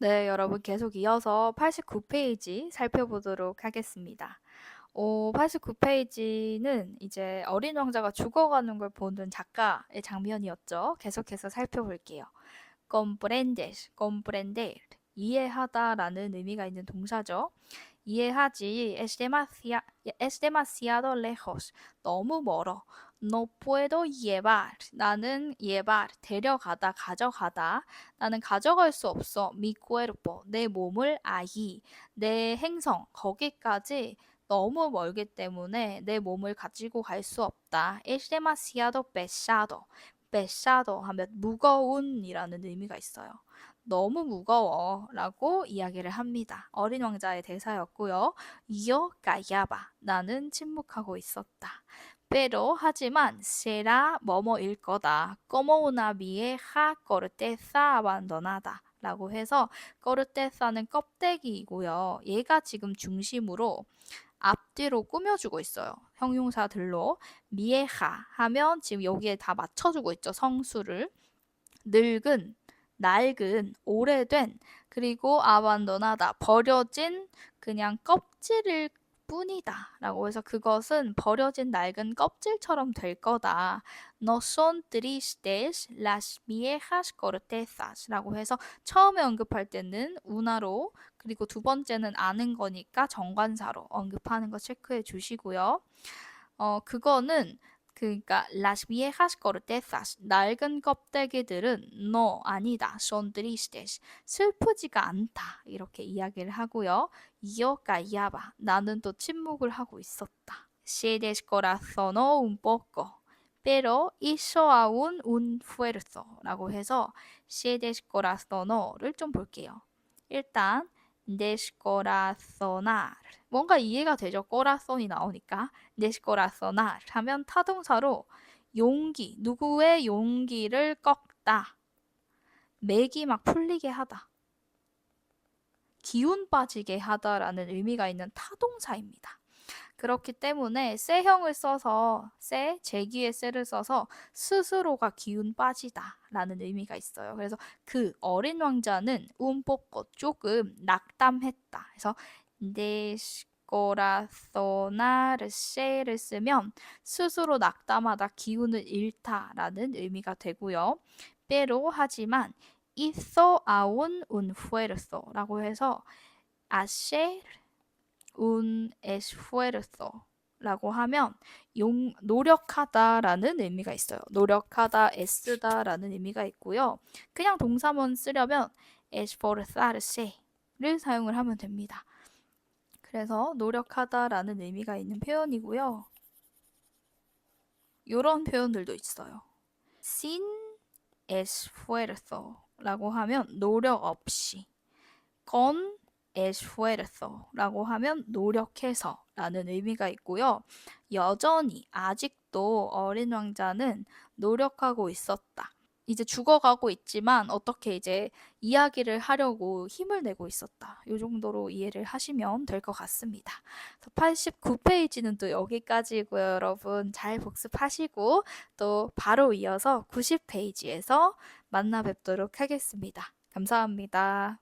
네, 여러분 계속 이어서 89페이지 살펴보도록 하겠습니다. 어, 89페이지는 이제 어린 왕자가 죽어가는 걸 보는 작가의 장면이었죠. 계속해서 살펴볼게요. comprender, comprender, 이해하다라는 의미가 있는 동사죠. 이해 하지, es demasiado, es demasiado lejos, 너무 멀어. No puedo llevar, 나는 llevar, 데려가다, 가져가다. 나는 가져갈 수 없어. Mi cuerpo, 내 몸을 아이, 내 행성, 거기까지 너무 멀기 때문에 내 몸을 가지고 갈 수 없다. Es demasiado pesado. Pesado 하면 무거운이라는 의미가 있어요. 너무 무거워 라고 이야기를 합니다. 어린 왕자의 대사였고요. Yo callaba. 나는 침묵하고 있었다. pero 하지만 será 뭐뭐일 거다. como una vieja corteza abandonada. 라고 해서 corteza는 껍데기이고요. 얘가 지금 중심으로 앞뒤로 꾸며주고 있어요. 형용사들로 미에하 하면 지금 여기에 다 맞춰주고 있죠. 성수를 늙은, 낡은, 오래된 그리고 아반도나다 버려진 그냥 껍질을 뿐이다 라고 해서 그것은 버려진 낡은 껍질처럼 될 거다. No son tristes las viejas cortezas 라고 해서 처음에 언급할 때는 운하로 그리고 두 번째는 아는 거니까 정관사로 언급하는 거 체크해 주시고요. 어, 그거는 그러니까 las viejas cortezas 낡은 껍데기들은 no 아니다 son tristes 슬프지가 않다 이렇게 이야기를 하고요. yo callaba 나는 또 침묵을 하고 있었다. se descorazonó un poco pero hizo aún un esfuerzo 라고 해서 se descorazonó를 좀 볼게요. 일단 descorazonar 뭔가 이해가 되죠. corazon이 나오니까 descorazonar 하면 타동사로 용기, 누구의 용기를 꺾다. 맥이 막 풀리게 하다. 기운 빠지게 하다라는 의미가 있는 타동사입니다. 그렇기 때문에 쎄형을 써서 쎄, 제기의 쎄를 써서 스스로가 기운 빠지다 라는 의미가 있어요. 그래서 그 어린 왕자는 움뽑고 조금 낙담했다. 그래서 데스코라소나르 쎄를 쓰면 스스로 낙담하다, 기운을 잃다 라는 의미가 되고요. 빼로 하지만 aún un esfuerzo라고 해서 hacer un esfuerzo라고 하면 용, 노력하다라는 의미가 있어요. 노력하다, 애쓰다라는 의미가 있고요. 그냥 동사만 쓰려면 esforzarse를 사용을 하면 됩니다. 그래서 노력하다라는 의미가 있는 표현이고요. 이런 표현들도 있어요. sin esfuerzo라고 하면 노력 없이 con esfuerzo라고 하면 노력해서 라는 의미가 있고요. 여전히 아직도 어린 왕자는 노력하고 있었다. 이제 죽어가고 있지만 어떻게 이제 이야기를 하려고 힘을 내고 있었다. 이 정도로 이해를 하시면 될 것 같습니다. 89페이지는 또 여기까지고요, 여러분. 잘 복습하시고 또 바로 이어서 90페이지에서 만나 뵙도록 하겠습니다. 감사합니다.